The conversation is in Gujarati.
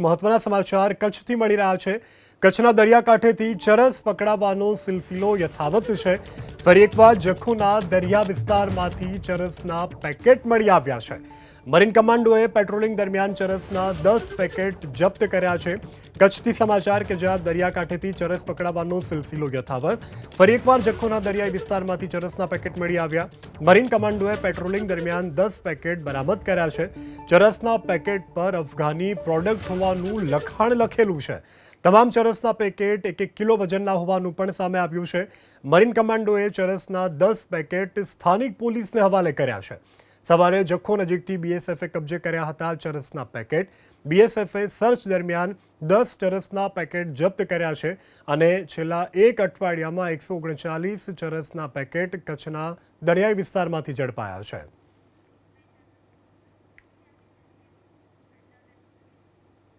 મહત્વના સમાચાર કચ્છથી મળી રહ્યા છે. કચ્છના દરિયાકાંઠેથી ચરસ પકડાવવાનો સિલસિલો યથાવત છે. ફરી એકવાર જખુના દરિયા વિસ્તારમાંથી ચરસના પેકેટ મળી આવ્યા છે. મરીન કમાન્ડોએ પેટ્રોલિંગ દરમિયાન ચરસના દસ પેકેટ જપ્ત કર્યા છે. કચ્છથી સમાચાર કે જ્યાં દરિયાકાંઠેથી ચરસ પકડાવવાનો સિલસિલો યથાવત. ફરી એકવાર જખોના દરિયાઈ વિસ્તારમાંથી ચરસના પેકેટ મળી આવ્યા. મરીન કમાન્ડોએ પેટ્રોલિંગ દરમિયાન દસ પેકેટ બરામદ કર્યા છે. ચરસના પેકેટ પર અફઘાની પ્રોડક્ટ હોવાનું લખાણ લખેલું છે. તમામ ચરસના પેકેટ એક એક કિલો વજનના હોવાનું પણ સામે આવ્યું છે. મરીન કમાન્ડોએ ચરસના દસ પેકેટ સ્થાનિક પોલીસને હવાલે કર્યા છે. સવારે જખો નજીકથી બીએસએફે કબજે કર્યા હતા ચરસના પેકેટ. બીએસએફે સર્ચ દરમિયાન દસ ચરસના પેકેટ જપ્ત કર્યા છે અને છેલ્લા એક અઠવાડિયામાં એકસો ઓગણચાલીસ ચરસના પેકેટ કચ્છના દરિયાઈ વિસ્તારમાંથી ઝડપાયા છે.